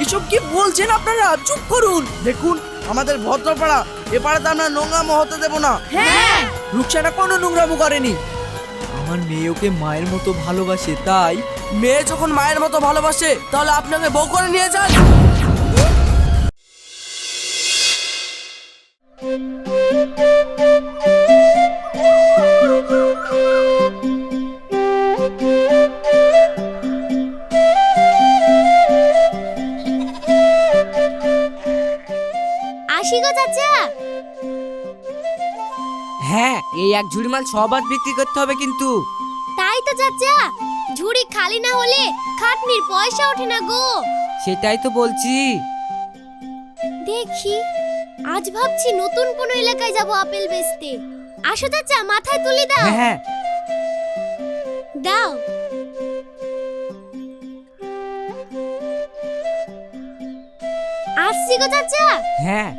এসব কি বলছেন আপনারা? চুপ করুন। দেখুন আমাদের ভদ্রপাড়া এ পাড়াতে আমরা নোংরামো হতে দেব না। হ্যাঁ। রুকসানা কোনো নোংরামো করেনি। আমার মেয়ে ওকে মায়ের মতো ভালোবাসে তাই? মেয়ে যখন মায়ের মতো ভালোবাসে তাহলে আপনাকে বউ করে নিয়ে যান? এক ঝুড়ি মাল সবার বিক্রি করতে হবে কিন্তু। তাই তো চাচা ঝুড়ি খালি না হলে খাটনির পয়সা ওঠে না গো। সেটাই তো বলছি। দেখি আজ ভাবছি নতুন কোনো এলাকায় যাব আপেল বেচতে। আসো চাচা মাথায় তুলে দাও। হ্যাঁ হ্যাঁ। দাও। আসছি গো চাচা। হ্যাঁ।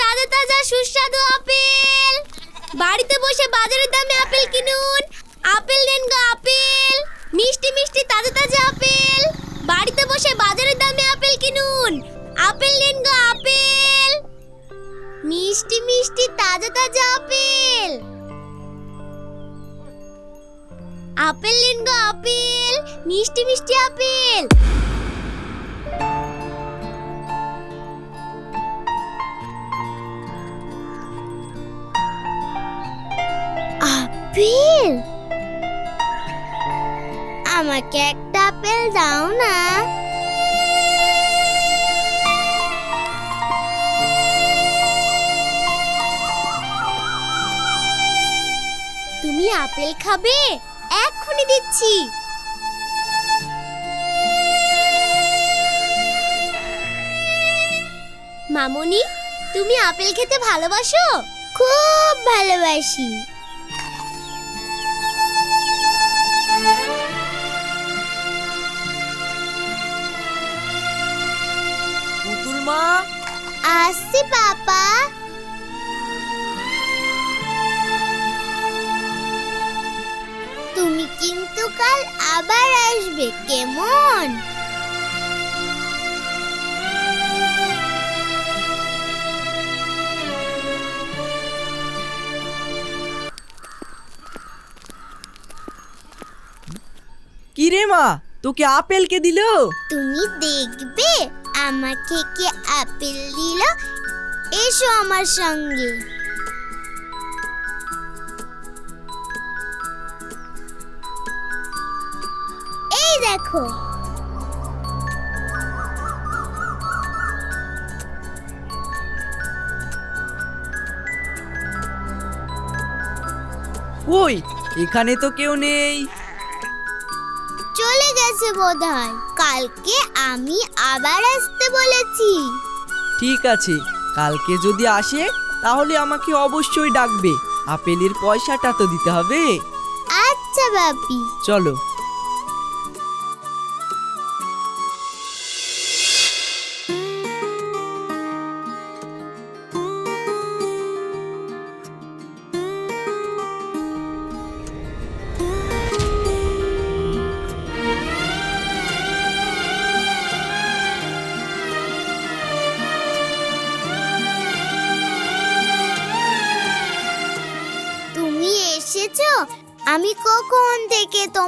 তাজা তাজা সুস্বাদু আপেল। বাড়িতে বসে বাজারের দামে আপেল কিনুন। আপেল নেন গো আপেল। মিষ্টি মিষ্টি তাজা তাজা আপেল। বাড়িতে বসে বাজারের দামে আপেল কিনুন। আপেল নেন গো আপেল। মিষ্টি মিষ্টি তাজা তাজা আপেল। আপেল নেন গো আপেল। মিষ্টি মিষ্টি আপেল। আপেল? আমাকে একটা আপেল দাও না। তুমি আপেল খাবে? এক্ষুনি দিচ্ছি। মামুনি, তুমি আপেল খেতে ভালোবাসো? খুব ভালোবাসি। মা। আসছি পাপা। তুমি কিন্তু কাল আবার আসবে কেমন? কি রে মা তোকে আপেল কে দিল? তুমি দেখবে আমাকে কে আপেল দিল? এসো আমার সঙ্গে। এই দেখো। কই? এখানে তো কেউ নেই। চলে গেছে বোধহয়। কালকে আমি আবার আসতে বলেছি। ঠিক আছে কালকে যদি আসে তাহলে আমাকে অবশ্যই ডাকবে। আপেলের পয়সাটা তো দিতে হবে। আচ্ছা বাপি চলো।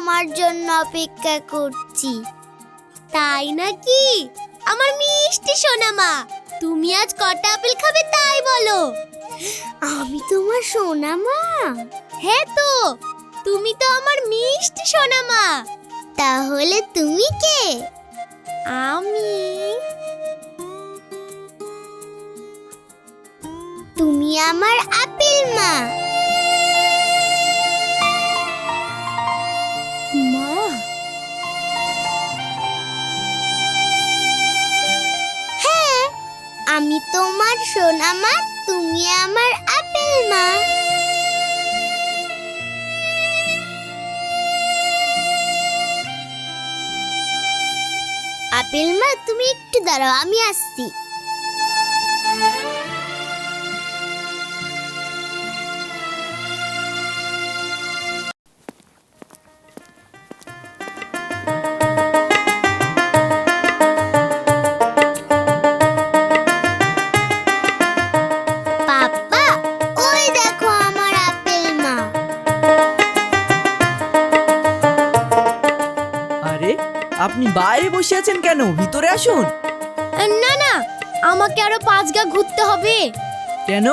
তোমার জন্য অপেক্ষা করছি। তাই নাকি? আমার মিষ্টি সোনা মা তুমি আজ কটা আপেল খাবে তাই বলো। আমি তোমার সোনা মা হ্যাঁ তো তুমি তো আমার মিষ্টি সোনা মা তাহলে তুমি কে? আমি। তুমি আমার আপেল মা মা। আমি তোমার সোনা মা তুমি আমার আপেল মা। আপেল মা, তুমি একটু দাঁড়াও, আমি আসছি। আসুন। না না আমাকে আরও পাঁচ গা ঘুরতে হবে। কেন?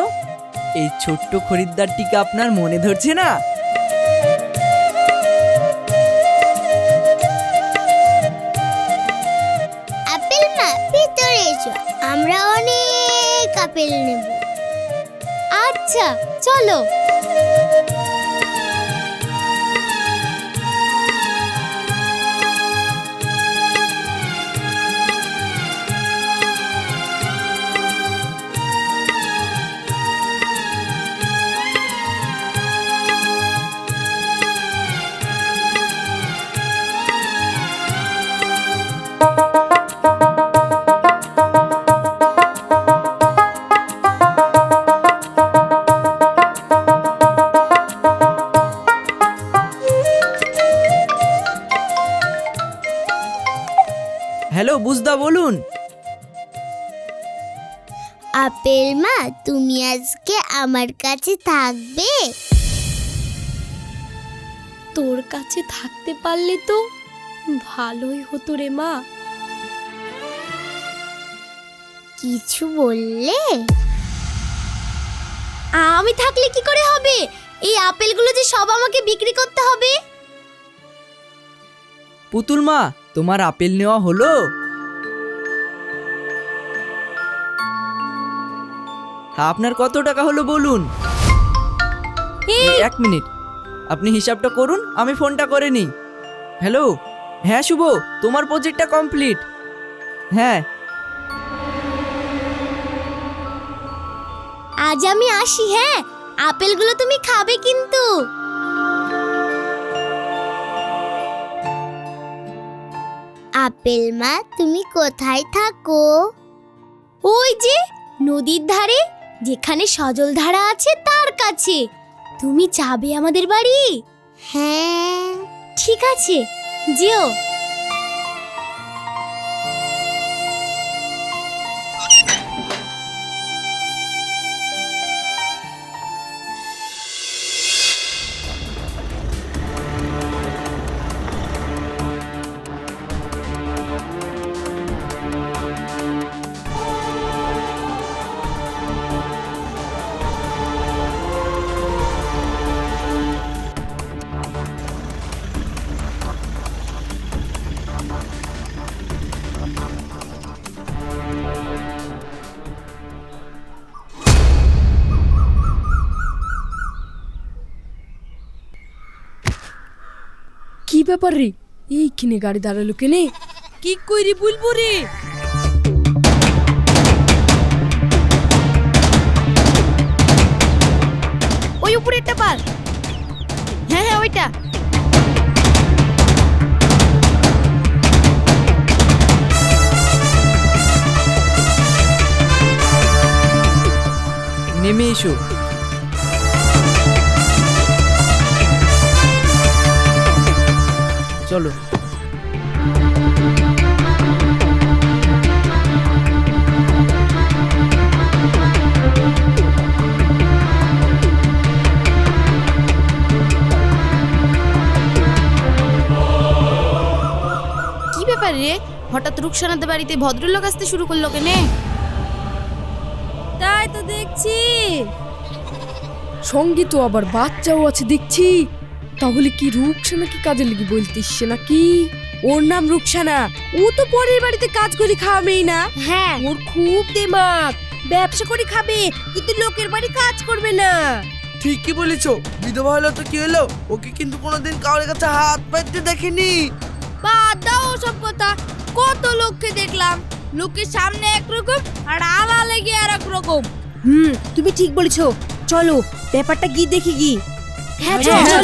এই ছোট্ট খরিদ্দারটিকে আপনার মনে ধরছে না? আপেল মা ভিতরে এসো। আমরা অনেক আপেল নেব। আচ্ছা চলো। আপেল মা তুমি আজকে আমার কাছে থাকবে। তোর কাছে থাকতে পারলে তো ভালোই হতো রে মা। কিছু বললে? আমি থাকলে কি করে হবে? এই আপেলগুলো যে সব আমাকে বিক্রি করতে হবে? পুতুল মা তোমার আপেল নেওয়া হলো? আপনার কত টাকা হলো বলুন? এই, এক মিনিট। আপনি হিসাবটা করুন আমি ফোনটা করে নিই। হ্যালো? হ্যাঁ শুভ তোমার প্রজেক্টটা কমপ্লিট হ্যাঁ। আজ আমি আসি হ্যাঁ? আপেলগুলো তুমি খাবে কিন্তু। আপেল মা তুমি কোথায় থাকো? ওই যে নদীর ধারে। যেখানে সজলধারা আছে তার কাছে। তুমি যাবে আমাদের বাড়ি? হ্যাঁ। ঠিক আছে যেও। ব্যাপার? রে এইখানে গাড়ি দাঁড়াল কেনে? কি কইরি বলব রে? ওই উপরে একটা পার। হ্যাঁ হ্যাঁ ওইটা। নেমে এসো। চলো কি ব্যাপার রে? হঠাৎ রুকসানাদের বাড়িতে ভদ্রলোক আসতে শুরু করল কেনে? তাই তো দেখছি। সঙ্গে তো আবার বাচ্চাও আছে দেখছি। তাহলে কি রুকসানা কি কাজে লেগে বলতিস নাকি? ওর নাম রুকসানা ও তো পরের বাড়িতে কাজ করে খাওয়াবেই না। হ্যাঁ। ওর খুব দিমাগ ব্যবসা করে খাবে কিন্তু লোকের বাড়ি কাজ করবে না। ঠিকই বলেছ। বিধবা হলো তো কি হলো? ওকে কিন্তু কোনোদিন কারোর কাছে হাত পাইতে দেখেনি। বাদ দাও সব কথা। কত লোককে দেখলাম। লোকের সামনে একরকম আর আড়ালে গিয়ে আর এক রকম। হুম তুমি ঠিক বলেছ। চলো ব্যাপারটা কি দেখি হ্যাঁ, হ্যাঁ, হ্যাঁ,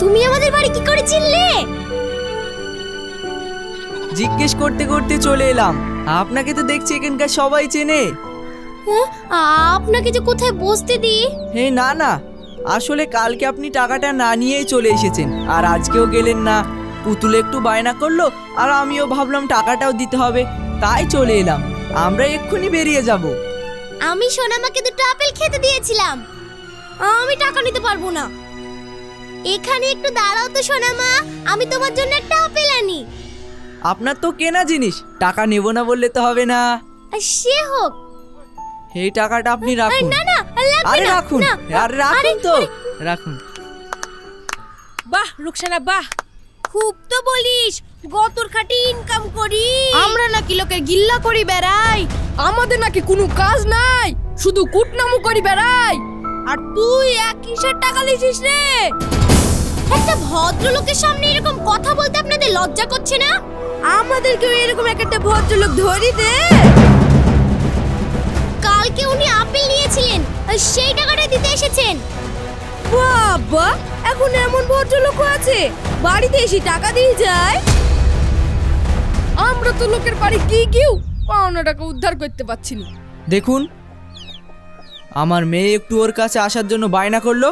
তুমি আমাদের বাড়ি কি করে চিনলে? জিজ্ঞেস করতে করতে চলে এলাম। আপনাকে তো দেখছি এখানকার সবাই চেনে। আপনাকে যে কোথায় বসতে দিই? হে না না আসলে কালকে আপনি টাকাটা না নিয়েই চলে এসেছেন আর আজকেও গেলেন না। পুতুল একটু বায়না করল আর আমিও ভাবলাম টাকাটাও দিতে হবে তাই চলে এলাম। আমরা এক্ষুনি বেরিয়ে যাব। আমি সোনামাকে দুটো আপেল খেতে দিয়েছিলাম। আমি টাকা নিতে পারব না। এখানে একটু দাঁড়াও তো সোনামা। আমি তোমার জন্য একটা আপেল আনি। আপনার তো কেনা জিনিস টাকা নেব না বললে তো হবে না। সে হোক এই টাকাটা আপনি আরে রাখুন। না না লাগবে আরে রাখুন না, আরে রাখুন তো। রাখুন। বাহ রুকসানা বাহ। খুব তো বলিস গতর খাটি ইনকাম করি। আমরা নাকি লোকের গিল্লা করি বেড়াই আমাদের নাকি কোনো কাজ নাই শুধু কুটনামু করি বেড়াই। আর তুই এক কিসের টাকা লিছিস রে। একটা ভদ্রলোকের সামনে এরকম কথা বলতে আপনাদের লজ্জা করছে না? আমাদেরকেও এরকম এক একটা ভদ্রলোক ধরি দে কালকে উনি আপেল নিয়েছিলেন। আর সেই টাকাটা দিতে এসেছেন। বাবা এখন এমন ভদ্রলোক আছে। বাড়িতে এসে টাকা দিয়ে যায়। আমরা তো লোকের বাড়ি গিয়ে গিয়েও পাওনা টাকা উদ্ধার করতে পারছি না। দেখুন আমার মেয়ে একটু ওর কাছে আসার জন্য বায়না করল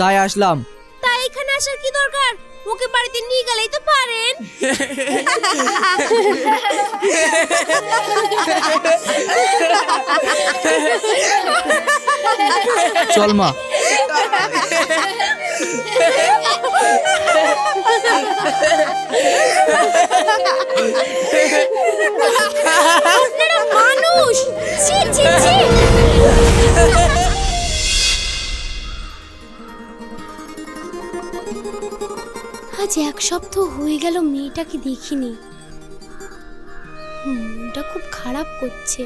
তাই আসলাম। তাই এখানে আসার কি দরকার? ওকে বাড়িতে নিয়ে গেলেই তো পারেন। চল মা। আপনারা মানুষ। ছি ছি ছি। আজ এক সপ্তাহ হয়ে গেল মেয়েটাকে দেখিনি। মনটা খুব খারাপ করছে।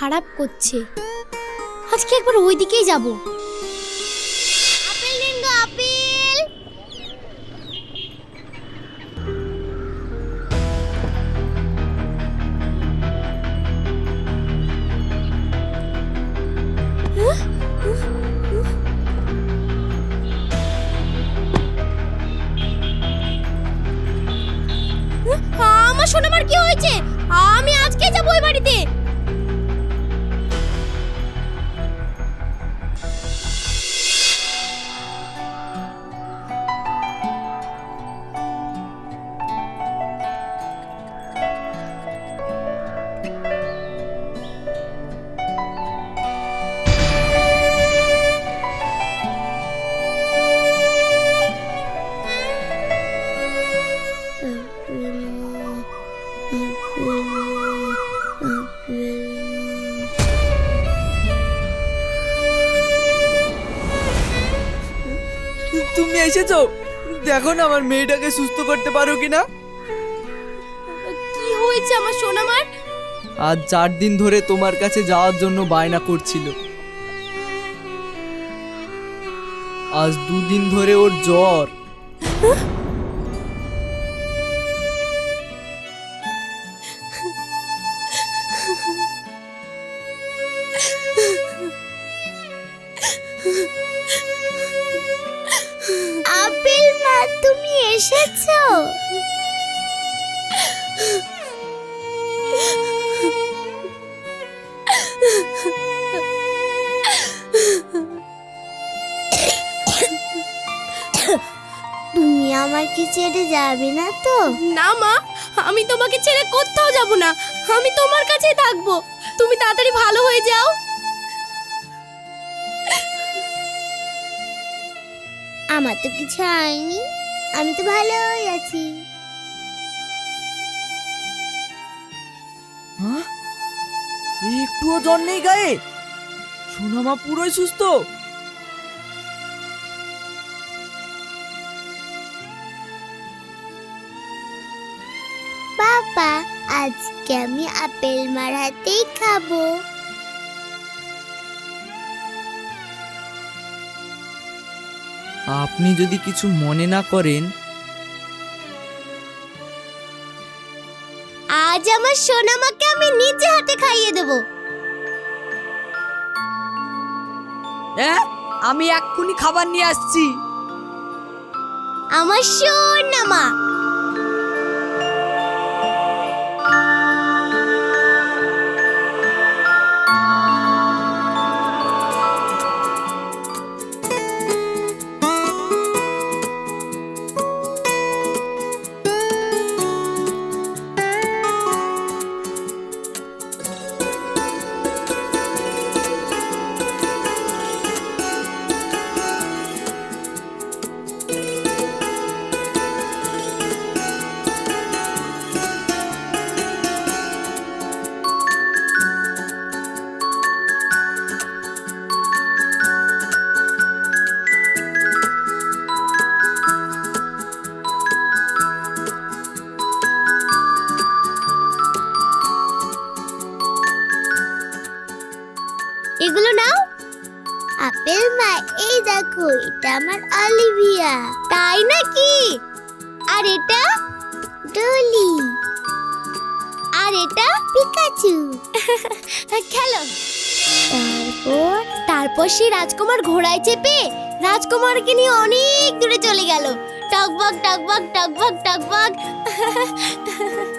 খারাপ করছে। আজকে একবার ওই দিকেই যাব আমার কি হয়েছে? আমি আজকে যাব ওই বাড়িতে। তুমি দেখো না আমার মেয়েটাকে সুস্থ করতে পারো কিনা। কি হয়েছে আমার সোনামার? আজ চার দিন ধরে তোমার কাছে যাওয়ার জন্য বায়না করছিল। আজ দুদিন ধরে ওর জ্বর। আমাকে ছেড়ে যাবে না তো? না মা আমি তোমাকে ছেড়ে কোথাও যাব না। আমি তোমার কাছেই থাকব। তুমি তাড়াতাড়ি ভালো হয়ে যাও। আমার তো কিছু হয়নি। আমি তো ভালোই আছি। একটুও জ্বর নেই গায়ে? সোনামা পুরোই সুস্থ? আজকে আমি আপেল মার হাতেই খাব। আপনি যদি কিছু মনে না করেন। আজ আমার সোনামাকে আমি নিজে হাতে খাইয়ে দেব। হ্যাঁ? আমি এক্ষুনি খাবার নিয়ে আসছি। আমার সোনামা। সেই রাজকুমার ঘোড়ায় চেপে রাজকুমারকে নিয়ে অনেক দূরে চলে গেল। টকবক টকবক টকবক টকবক।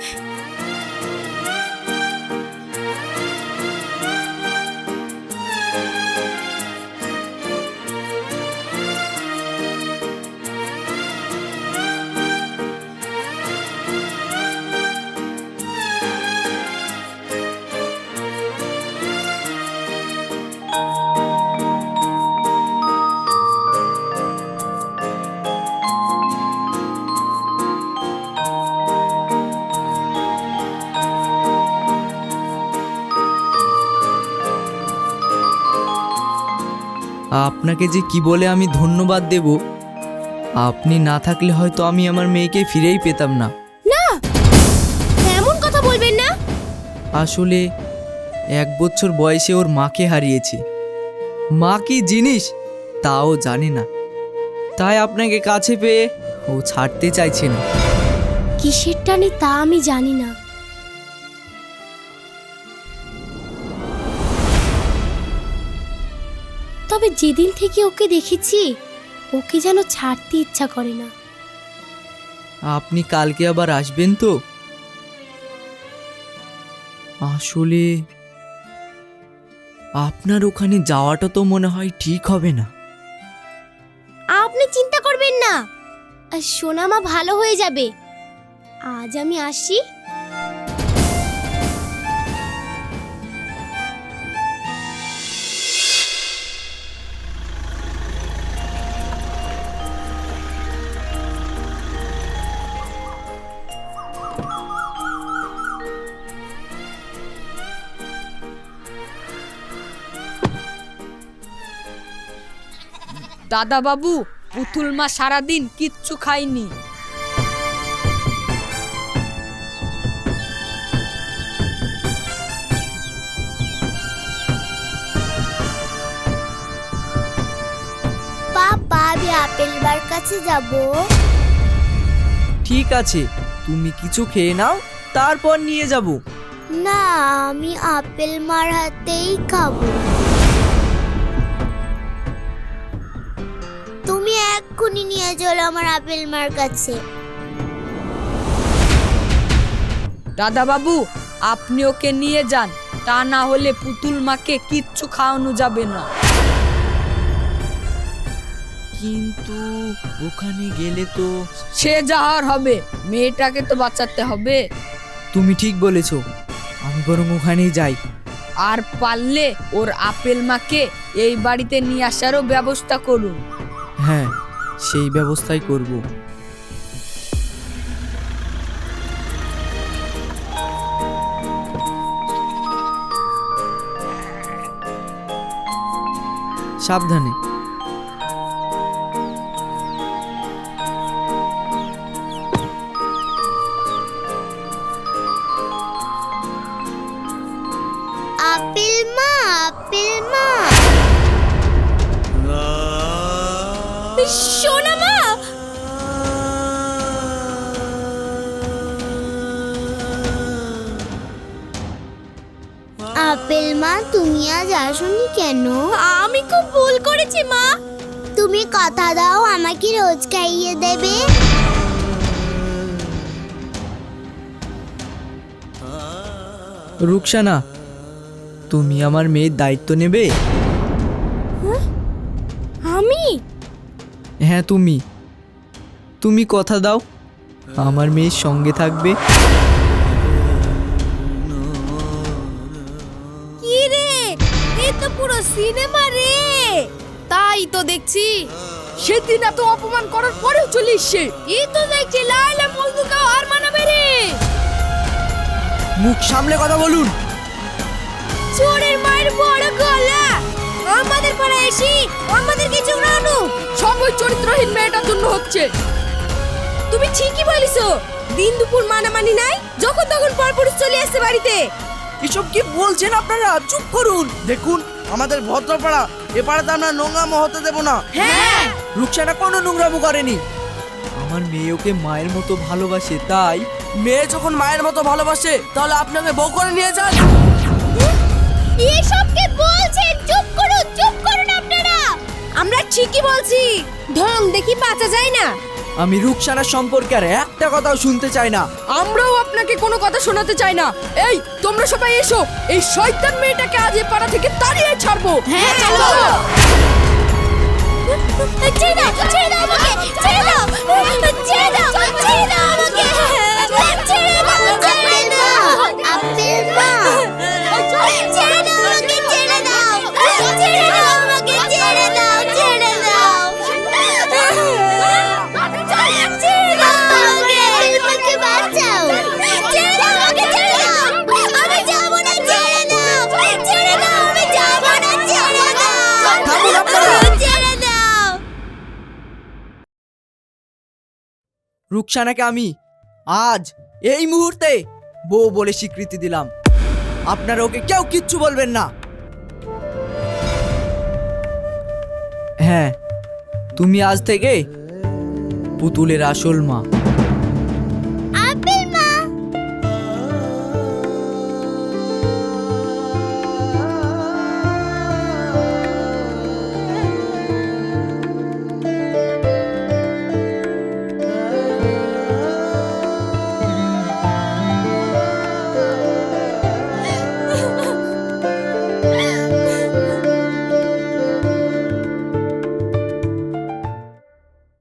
আপনাকে যে কি বলে আমি ধন্যবাদ দেব আপনি না থাকলে হয়তো আমি আমার মেয়েকে ফিরেই পেতাম না। এমন কথা বলবেন না! আসলে এক বছর বয়সে ওর মাকে হারিয়েছে। মা কি জিনিস? তাও জানে না। তাই আপনাকে কাছে পেয়ে ও ছাড়তে চাইছে না। কিসের টানে তা আমি জানি না। যেদিন থেকে ওকে দেখেছি ওকে যেন ছাড়তে ইচ্ছা করে না। আপনি কালকে আবার আসবেন তো? আসলে আপনার ওখানে যাওয়াটা তো মনে হয় ঠিক হবে না। আপনি চিন্তা করবেন না। সোনামা ভালো হয়ে যাবে। আজ আমি আসি। দাদা বাবু পুতুল মা সারাদিন কিচ্ছু খায়নি। পাপা আমি আপেল বার কাছে যাব। ঠিক আছে তুমি কিছু খেয়ে নাও তারপর নিয়ে যাব। না আমি আপেল মার হাতেই খাব। এক্ষুনি নিয়ে চলো আমার আপেল মার কাছে। দাদা বাবু আপনি ওকে নিয়ে যান। তা না হলে পুতুল মাকে কিচ্ছু খাওয়ানো যাবে না। কিন্তু ওখানে গেলে তো সে যাহার হবে মেয়েটাকে তো বাঁচাতে হবে। তুমি ঠিক বলেছ আমি বরং ওখানেই যাই। আর পারলে ওর আপেল মাকে এই বাড়িতে নিয়ে আসারও ব্যবস্থা করুন। হ্যাঁ সেই ব্যবস্থাই করব। সাবধানে। আপেল মা তুমি আজ আসনি কেন? আমি খুব ভুল করেছি মা। তুমি কথা দাও আমাকে রোজ খাইয়ে দেবে। রুকসানা তুমি আমার মেয়ের দায়িত্ব নেবে? আমি? হ্যাঁ তুমি। তুমি কথা দাও আমার মেয়ের সঙ্গে থাকবে? তাই তো দেখছি। সেদিন এত অপমান করার পরেও চলে এসছে। এই তো দেখছি লাইলা আর মানাবে রে। মুখ সামলে কথা বলুন। চোরের মায়ের বড় গলা। আমাদের এসি আমাদের কিছু রানু। সব ওই চরিত্রহীন মেয়েটার জন্য হচ্ছে। তুমি ঠিকই বলিছো দিন দুপুর মানামানি নাই যখন তখন পরপুরুষ চলে আসছে বাড়িতে। এসব কি বলছেন আপনারা? চুপ করুন। দেখুন আমাদের ভদ্রপাড়া এ পাড়াতে আমরা নোংরামো হতে দেবো না। হ্যাঁ। রুকসানা কোনো নোংরামো করেনি আমার মেয়ে ওকে মায়ের মতো ভালোবাসে তাই? মেয়ে যখন মায়ের মতো ভালোবাসে তাহলে আপনাকে বউ করে নিয়ে যান। এসব কে বলছেন চুপ করুন চুপ করুন আপনারা। আমরা ঠিকই বলছি। ঢং দেখি বাঁচা যায় না। আমি রুকসানার সম্পর্কে আর একটা কথাও শুনতে চাই না। আমরাও আপনাকে কোনো কথা শোনাতে চাই না। এই তোমরা সবাই এসো। এই শয়তান মেয়েটাকে আজ এ পাড়া থেকে তাড়িয়ে ছাড়বো। হ্যাঁ চলো ছেড়ে দাও ছেড়ে দাও আমাকে ছেড়ে দাও ছেড়ে দাও ছেড়ে দাও আমাকে। ছেড়ে দাও ছেড়ে দাও। আপেল মা রুকসানাকে আমি আজ এই মুহূর্তে বউ বলে স্বীকৃতি দিলাম। আপনারা ওকে কেউ কিচ্ছু বলবেন না। হ্যাঁ তুমি আজ থেকে পুতুলের আসল মা।